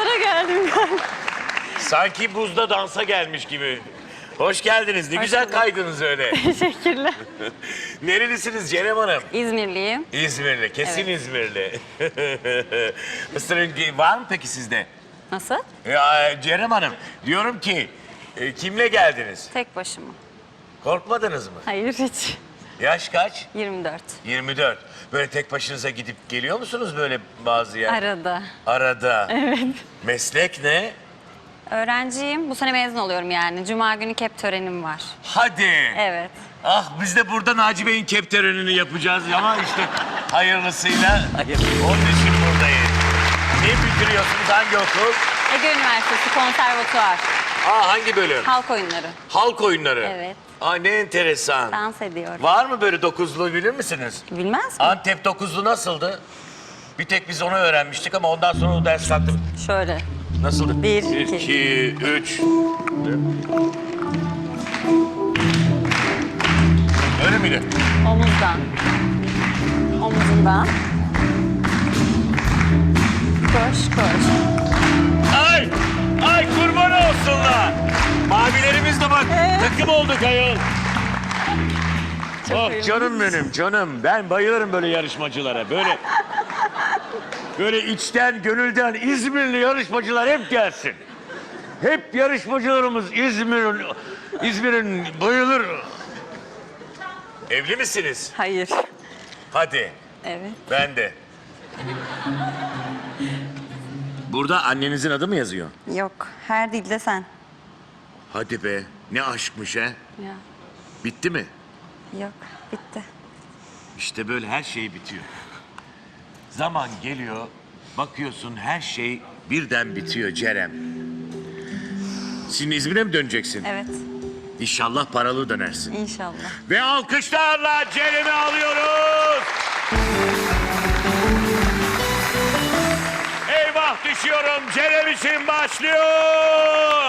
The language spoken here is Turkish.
Nazara geldim ben. Sanki buzda dansa gelmiş gibi. Hoş geldiniz. Ne Hoş güzel bulduk. kaydınız öyle. Teşekkürler. Nerelisiniz Cerem Hanım? İzmirliyim. İzmirli. Kesin Evet. İzmirli. Mısırın var mı peki sizde? Nasıl? Ya Cerem Hanım diyorum ki e, kimle geldiniz? Tek başıma. Korkmadınız mı? Hayır hiç. Yaş kaç? 24. 24. Böyle tek başınıza gidip geliyor musunuz böyle bazı yer? Arada. Arada. Evet. Meslek ne? Öğrenciyim. Bu sene mezun oluyorum yani. Cuma günü kep törenim var. Hadi. Evet. Ah biz de burada Naci Bey'in kep törenini yapacağız ama işte hayırlısıyla onun için buradayız. Ne bitiriyorsunuz? Hangi okul? Ege Üniversitesi Konservatuvar. Aa hangi bölüm? Halk oyunları. Halk oyunları. Evet. Aa ne enteresan. Dans ediyorum. Var mı böyle dokuzlu bilir misiniz? Bilmez mi? Antep dokuzlu nasıldı? Bir tek biz onu öğrenmiştik ama ondan sonra o ders kalktı. Şöyle. Nasıldı? Bir, Bir, iki. iki, üç. Öyle miydi? Omuzdan. Omuzundan. Koş koş. Bak takım olduk ayol. Oh uyumluyuz. canım benim canım. Ben bayılırım böyle yarışmacılara. Böyle böyle içten gönülden İzmirli yarışmacılar hep gelsin. Hep yarışmacılarımız İzmir'in İzmir'in bayılır. Evli misiniz? Hayır. Hadi. Evet. Ben de. Burada annenizin adı mı yazıyor? Yok. Her dilde sen. Hadi be. Ne aşkmış he. Ya. Bitti mi? Yok. Bitti. İşte böyle her şey bitiyor. Zaman geliyor, bakıyorsun her şey birden bitiyor Cerem. Şimdi İzmir'e mi döneceksin? Evet. İnşallah paralı dönersin. İnşallah. Ve alkışlarla Cerem'i alıyoruz. Eyvah düşüyorum. Cerem için başlıyor.